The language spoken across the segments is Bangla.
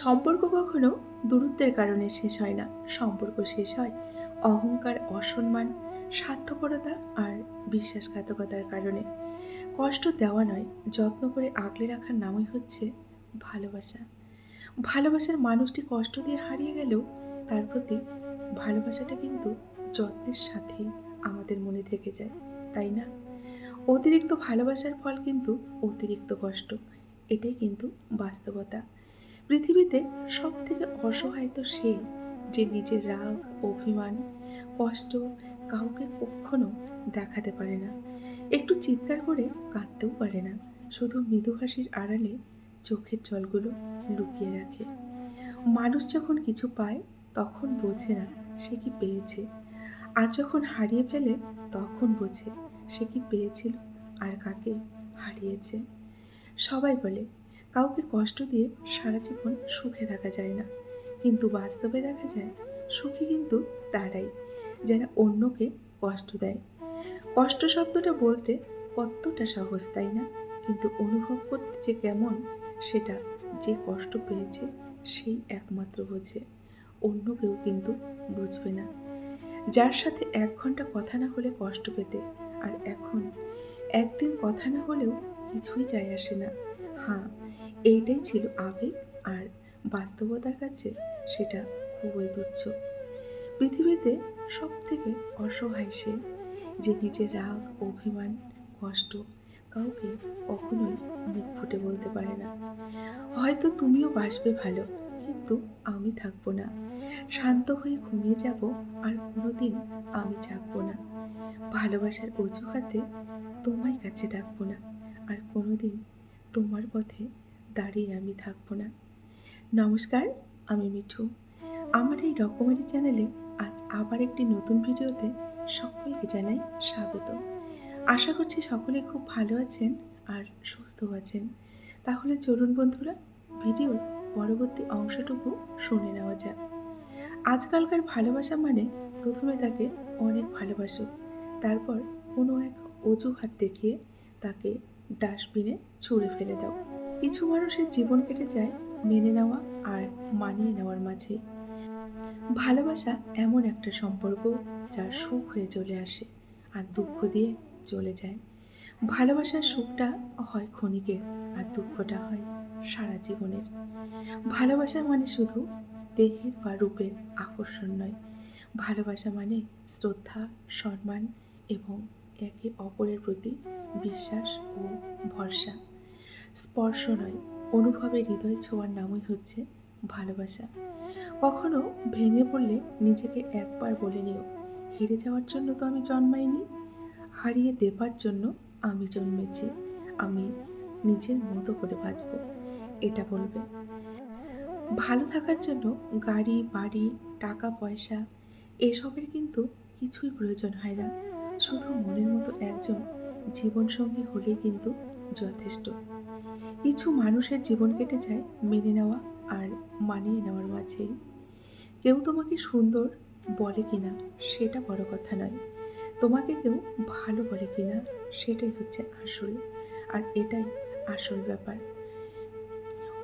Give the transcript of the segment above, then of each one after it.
সম্পর্ক কখনো দূরত্বের কারণে শেষ হয় না। সম্পর্ক শেষ হয় অহংকার, অসম্মান, স্বার্থপরতা আর বিশ্বাসঘাতকতার কারণে। কষ্ট দেওয়া নয়, যত্ন করে আগলে রাখার নামই হচ্ছে ভালোবাসা। ভালোবাসার মানুষটি কষ্ট দিয়ে হারিয়ে গেলেও তার প্রতি ভালোবাসাটা কিন্তু যত্নের সাথেই আমাদের মনে থেকে যায়, তাই না? অতিরিক্ত ভালোবাসার ফল কিন্তু অতিরিক্ত কষ্ট, এটাই কিন্তু বাস্তবতা। পৃথিবীতে সব থেকে অসহায় তো সে যে নিজের রাগ, অভিমান, কষ্ট কাউকে কখনো দেখাতে পারে না। একটু চিৎকার করে কাঁদতেও পারে না, শুধু মৃদু হাসির আড়ালে চোখের জলগুলো লুকিয়ে রাখে। মানুষ যখন কিছু পায়, তখন বোঝে না সে কি পেয়েছে। আর যখন হারিয়ে ফেলে, তখন বোঝে সে কি পেয়েছিল আর কাকে হারিয়েছে। সবাই বলে কাউকে কষ্ট দিয়ে সারা জীবন সুখে থাকা যায় না। কিন্তু বাস্তবে দেখা যায়, সুখী কিন্তু তারাই, যারা অন্যকে কষ্ট দেয়। কষ্ট শব্দটা বলতে কতটা সহজ তাই না? কিন্তু অনুভব করতে যে কেমন, সেটা যে কষ্ট পেয়েছে, সেই একমাত্র বোঝে। অন্য কেউ কিন্তু বুঝবে না। যার সাথে এক ঘণ্টা কথা না হলে কষ্ট পেতে, আর এখন একদিন কথা না হলেও কিছুই যায় আসে না। হ্যাঁ এইটাই ছিল আবেগ আর বাস্তবতার কাছে সেটা খুবই তুচ্ছ। পৃথিবীতে সব থেকে অসহায় সে, যে নিজের রাগ, অভিমান, কষ্ট কাউকে কখনোই মুখ ফুটে বলতে পারে না। হয়তো তুমিও বাসবে ভালো, কিন্তু আমি থাকব না। শান্ত হয়ে ঘুমিয়ে যাব আর কোনোদিন আমি জাগবো না। ভালোবাসার অজুহাতে তোমার কাছে ডাকবো না আর কোনোদিন তোমার পথে দাঁড়িয়ে আমি থাকব না। নমস্কার, আমি মিঠু। আমার এই রকমারি চ্যানেলে আজ আবার একটি নতুন ভিডিওতে সকলকে জানাই স্বাগত। আশা করছি সকলে খুব ভালো আছেন আর সুস্থ আছেন। তাহলে চলুন বন্ধুরা, ভিডিওর পরবর্তী অংশটুকু শুনে নেওয়া যাক। আজকালকার ভালোবাসা মানে প্রথমে তাকে অনেক ভালোবাসো, তারপর কোনো এক অজুহাত দেখিয়ে তাকে ডাস্টবিনে ছুঁড়ে ফেলে দাও। কিছু মানুষের জীবন কেটে যায় মেনে নেওয়া আর মানিয়ে নেওয়ার মাঝে। ভালোবাসা এমন একটা সম্পর্ক যার সুখ হয়ে চলে আসে আর দুঃখ দিয়ে চলে যায়। ভালোবাসার সুখটা হয় ক্ষণিকের আর দুঃখটা হয় সারা জীবনের। ভালোবাসা মানে শুধু দেহের বা রূপের আকর্ষণ নয়। ভালোবাসা মানে শ্রদ্ধা, সম্মান এবং একে অপরের প্রতি বিশ্বাস ও ভরসা। স্পর্শ নয় অনুভবে হৃদয় ছোঁয়ার নামই হচ্ছে ভালোবাসা। কখনো ভেঙে পড়লে নিজেকে একবার বলে নিও, হেরে যাওয়ার জন্য তো আমি জন্মাইনি। হারিয়ে দেবার জন্য আমি জন্মেছি, আমি নিজের মতো করে বাঁচব, এটা বলবে। ভালো থাকার জন্য গাড়ি, বাড়ি, টাকা, পয়সা, এসবের কিন্তু কিছুই প্রয়োজন হয় না। শুধু মনের মতো একজন জীবনসঙ্গী হলেই কিন্তু যথেষ্ট। কিছু মানুষের জীবন কেটে যায় মেনে নেওয়া আর মানিয়ে নেওয়ার মাঝেই। কেউ তোমাকে সুন্দর বলে কিনা সেটা বড় কথা নয়। তোমাকে কেউ ভালো বলে কিনা সেটাই হচ্ছে আসল। আর এটাই আসল ব্যাপার।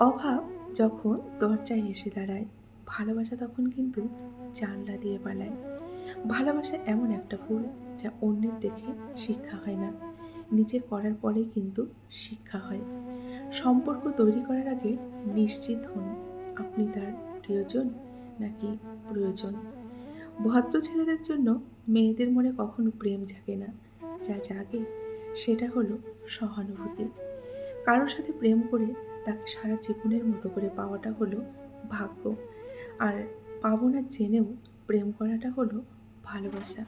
অভাব যখন দরজায় এসে দাঁড়ায়, ভালোবাসা তখন কিন্তু জানলা দিয়ে পালায় ভালোবাসা এমন একটা ফুল যা অন্যের দেখে শিক্ষা হয় না। নিজে করার পরেই কিন্তু শিক্ষা হয়। সম্পর্ক তৈরি করার আগে নিশ্চিত হন, আপনি তার প্রিয়জন নাকি প্রয়োজন? ভদ্র ছেলেদের জন্য মেয়েদের মনে কখনো প্রেম জাগে না। যা জাগে, সেটা হলো সহানুভূতি। কারোর সাথে প্রেম করে তাকে সারা জীবনের মতো করে পাওয়াটা হলো ভাগ্য। আর পাবো না জেনেও প্রেম করাটা হলো ভালোবাসা।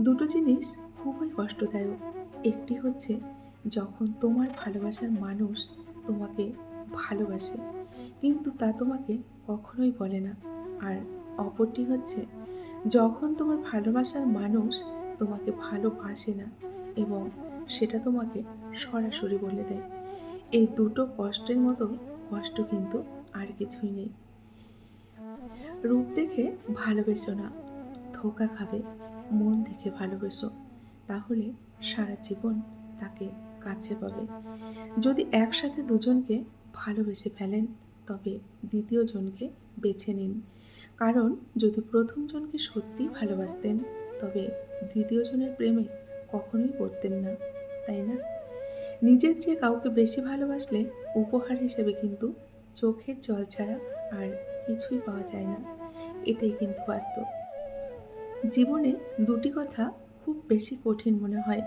দুটো জিনিস খুবই কষ্টদায়ক। একটি হচ্ছে যখন তোমার ভালোবাসার মানুষ তোমাকে ভালোবাসে, কিন্তু তা তোমাকে কখনোই বলে না। আর অপরটি হচ্ছে, যখন তোমার ভালোবাসার মানুষ তোমাকে ভালোবাসে না এবং সেটা তোমাকে সরাসরি বলে দেয়, এই দুটো কষ্টের মতো কষ্ট কিন্তু আর কিছুই নেই। রূপ দেখে ভালোবেসো না, ধোকা খাবে, মন দেখে ভালোবেসো, তাহলে সারা জীবন তাকে কাছে পাবে। যদি একসাথে দুজনকে ভালোবেসে ফেলেন, তবে দ্বিতীয় জনকে বেছে নিন। কারণ, যদি প্রথম জনকে সত্যিই ভালোবাসতেন, তবে দ্বিতীয় জনের প্রেমে কখনোই পড়তেন না, তাই না? নিজের চেয়ে কাউকে বেশি ভালোবাসলে উপহার হিসেবে কিন্তু চোখের জল ছাড়া আর কিছুই পাওয়া যায় না। এটাই কিন্তু বাস্তব। জীবনে দুটি কথা খুব বেশি কঠিন মনে হয়।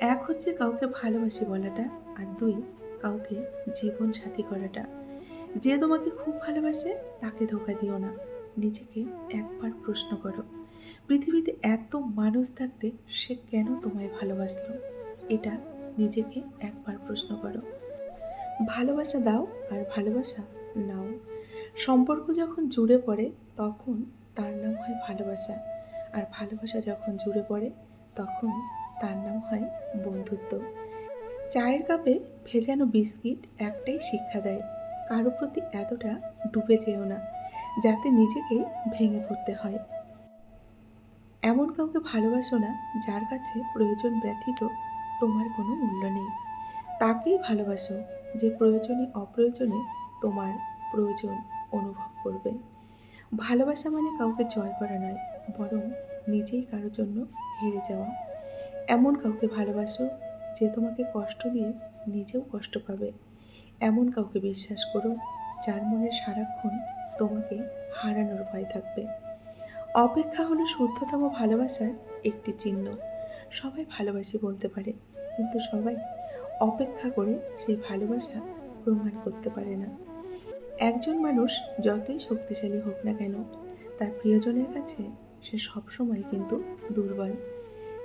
এক হচ্ছে কাউকে ভালোবাসি বলাটা আর দুই, কাউকে জীবন সাথী করাটা। যে তোমাকে খুব ভালোবাসে, তাকে ধোকা দিও না। নিজেকে একবার প্রশ্ন করো, পৃথিবীতে এত মানুষ থাকতে সে কেন তোমায় ভালোবাসলো? এটা নিজেকে একবার প্রশ্ন করো। ভালোবাসা দাও আর ভালোবাসা নাও। সম্পর্ক যখন জুড়ে পড়ে, তখন তার নাম হয় ভালোবাসা। আর ভালোবাসা যখন জুড়ে পড়ে, তখন তার নাম হয় বন্ধুত্ব। চায়ের কাপে ভেজানো বিস্কিট একটাই শিক্ষা দেয়, কারও প্রতি এতটা ডুবে যেও না, যাতে নিজেকে ভেঙে পড়তে হয়। এমন কাউকে ভালোবাসো না যার কাছে প্রয়োজন ব্যতীত তোমার কোনো মূল্য নেই। তাকেই ভালোবাসো যে প্রয়োজনে অপ্রয়োজনে তোমার প্রয়োজন অনুভব করবে। ভালোবাসা মানে কাউকে জয় করা নয়, বরং নিজেই কারোর জন্য হেরে যাওয়া। এমন কাউকে ভালোবাসো যে তোমাকে কষ্ট দিয়ে নিজেও কষ্ট পাবে। এমন কাউকে বিশ্বাস করো যার মনে সারাক্ষণ তোমাকে হারানোর ভয় থাকবে। অপেক্ষা হলো শুদ্ধতম ভালোবাসার একটি চিহ্ন। সবাই ভালোবাসি বলতে পারে, কিন্তু সবাই অপেক্ষা করে সেই ভালোবাসা প্রমাণ করতে পারে না। একজন মানুষ যতই শক্তিশালী হোক না কেন, তার প্রিয়জনের কাছে সে সবসময় কিন্তু দুর্বল।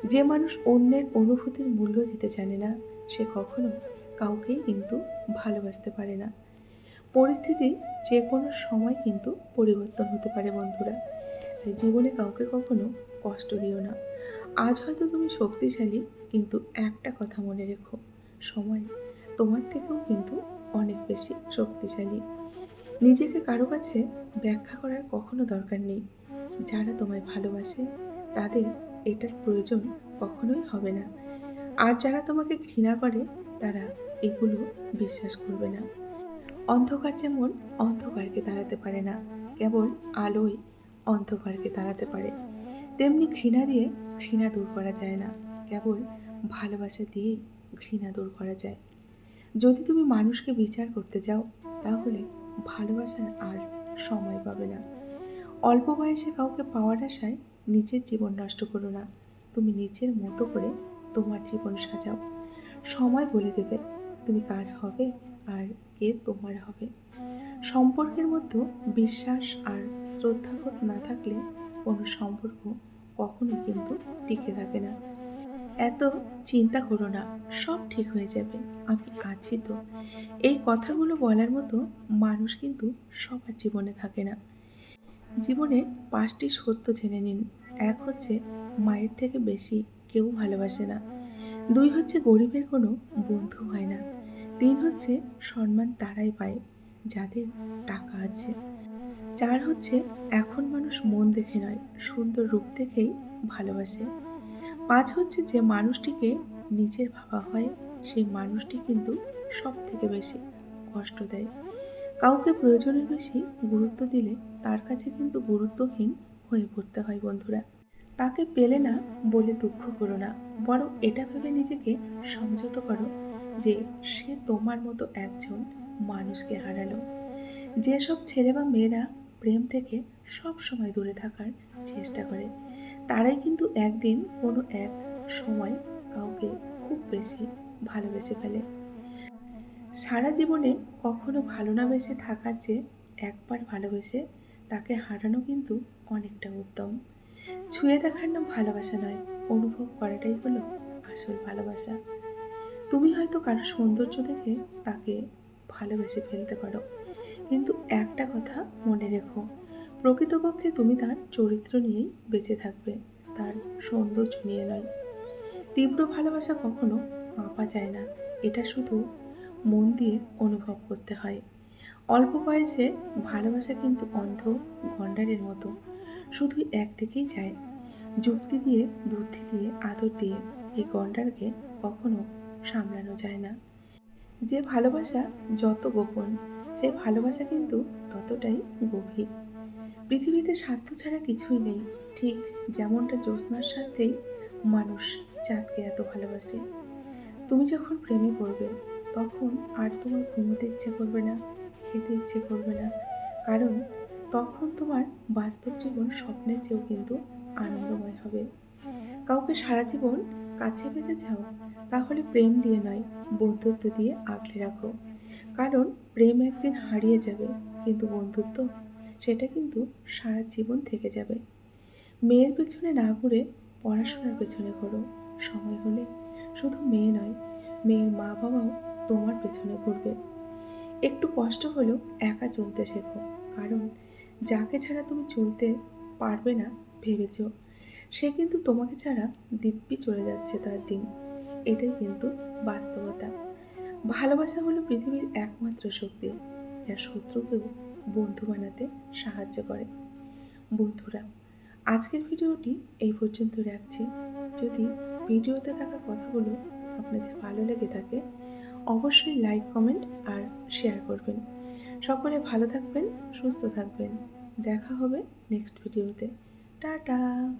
যে মানুষ অন্যের অনুভূতির মূল্য দিতে জানে না, সে কখনো কাউকেই কিন্তু ভালোবাসতে পারে না। পরিস্থিতি যে কোনো সময় কিন্তু পরিবর্তন হতে পারে বন্ধুরা। তাই জীবনে কাউকে কখনো কষ্ট দিও না। আজ হয়তো তুমি শক্তিশালী, কিন্তু একটা কথা মনে রেখো, সময় তোমার থেকেও কিন্তু অনেক বেশি শক্তিশালী। নিজেকে কারও কাছে ব্যাখ্যা করার কখনো দরকার নেই। যারা তোমায় ভালোবাসে, তাদের এটার প্রয়োজন কখনোই হবে না। আর যারা তোমাকে ঘৃণা করে, তারা এগুলো বিশ্বাস করবে না। অন্ধকার যেমন অন্ধকারকে তাড়াতে পারে না, কেবল আলোই অন্ধকারকে তাড়াতে পারে। তেমনি ঘৃণা দিয়ে ঘৃণা দূর করা যায় না, কেবল ভালোবাসা দিয়েই ঘৃণা দূর করা যায়। যদি তুমি মানুষকে বিচার করতে যাও, তাহলে ভালোবাসার আর সময় পাবে না। অল্প বয়সে কাউকে পাওয়ার আশায় নিজের জীবন নষ্ট করো না। তুমি নিজের মতো করে তোমার জীবন সাজাও। সময় বলে দেবে তুমি কার হবে আর কে তোমার হবে। সম্পর্কের মধ্যে বিশ্বাস আর শ্রদ্ধাবোধ না থাকলে কোনো সম্পর্ক কখনো কিন্তু টিকে থাকে না। এত চিন্তা করো না, সব ঠিক হয়ে যাবে, আমি আছি তো। এই কথাগুলো বলার মতো মানুষ কিন্তু সবার জীবনে থাকে না। জীবনে পাঁচটি সত্য জেনে নিন। এক হচ্ছে, মায়ের থেকে বেশি কেউ ভালোবাসে না। দুই হচ্ছে, গরিবের কোনো বন্ধু হয় না। তিন হচ্ছে, সম্মান তারাই পায়, যাদের টাকা আছে। চার হচ্ছে, এখন মানুষ মন দেখে নয়, সুন্দর রূপ দেখেই ভালোবাসে। পাঁচ হচ্ছে, যে মানুষটিকে নিজের ভাবা হয়, সেই মানুষটি কিন্তু সব থেকে বেশি কষ্ট দেয়। কাউকে প্রয়োজনের বেশি গুরুত্ব দিলে তার কাছে কিন্তু গুরুত্বহীন হয়ে পড়তে হয় বন্ধুরা। তাকে পেলে না বলে দুঃখ করো না, বরং এটা ভেবে নিজেকে সংযত করো যে সে তোমার মতো একজন মানুষকে হারালো। যেসব ছেলে বা মেয়েরা প্রেম থেকে সব সময় দূরে থাকার চেষ্টা করে, তারাই কিন্তু একদিন কোনো এক সময় কাউকে খুব বেশি ভালোবেসে ফেলে। সারা জীবনে কখনো ভালো না বেসে থাকার চেয়ে একবার ভালোবেসে, তাকে হারানো কিন্তু অনেকটা উত্তম। ছুঁয়ে দেখার নাম ভালোবাসা নয়, অনুভব করাটাই হলো আসল ভালোবাসা। তুমি হয়তো কারও সৌন্দর্য দেখে তাকে ভালোবেসে ফেলতে পারো, কিন্তু একটা কথা মনে রেখো, প্রকৃতপক্ষে তুমি তার চরিত্র নিয়েই বেঁচে থাকবে, তার সৌন্দর্য নিয়ে নয়। তীব্র ভালোবাসা কখনো মাপা যায় না, এটা শুধু মন দিয়ে অনুভব করতে হয়। অল্প বয়সে ভালোবাসা কিন্তু অন্ধ, গন্ডারের মতো। শুধু এক দিকেই যায়। যুক্তি দিয়ে, বুদ্ধি দিয়ে, আদর দিয়ে এই গন্ডারকে কখনো সামলানো যায় না। যে ভালোবাসা যত গোপন, সে ভালোবাসা কিন্তু ততটাই গভীর। পৃথিবীতে স্বার্থ ছাড়া কিছুই নেই। ঠিক যেমনটা জ্যোৎস্নার স্বার্থেই মানুষ চাঁদকে এত ভালোবাসে। তুমি যখন প্রেমে পড়বে তখন আর তোমার ঘুমোতে ইচ্ছে করবে না, খেতে ইচ্ছে করবে না। কারণ তখন তোমার বাস্তব জীবন স্বপ্নের চেয়েও কিন্তু আনন্দময় হবে। কাউকে সারা জীবন কাছে পেতে চাও, তাহলে প্রেম দিয়ে নয়, বন্ধুত্ব দিয়ে আগলে রাখো। কারণ প্রেম একদিন হারিয়ে যাবে, কিন্তু বন্ধুত্ব, সেটা কিন্তু সারা জীবন থেকে যাবে। মেয়ের পেছনে না ঘুরে পড়াশোনার পেছনে ঘোরো। সময় হলে শুধু মেয়ে নয়, মেয়ের মা বাবাও তোমার পেছনে ঘুরবে। একটু কষ্ট হলেও একা চলতে শেখো, কারণ যাকে ছাড়া তুমি চলতে পারবে না, ভেবেছ, সে কিন্তু তোমাকে ছাড়া দিব্যি চলে যাচ্ছে তার দিন। এটাই কিন্তু বাস্তবতা। ভালোবাসা হলো পৃথিবীর একমাত্র শক্তি, যা শত্রুকেও বন্ধু বানাতে সাহায্য করে। বন্ধুরা, আজকের ভিডিওটি এই পর্যন্ত রাখছি। যদি ভিডিওতে থাকা কথাগুলো আপনাদের ভালো লেগে থাকে অবশ্যই লাইক, কমেন্ট আর শেয়ার করবেন। সকলে ভালো থাকবেন, সুস্থ থাকবেন। দেখা হবে নেক্সট ভিডিওতে। টাটা!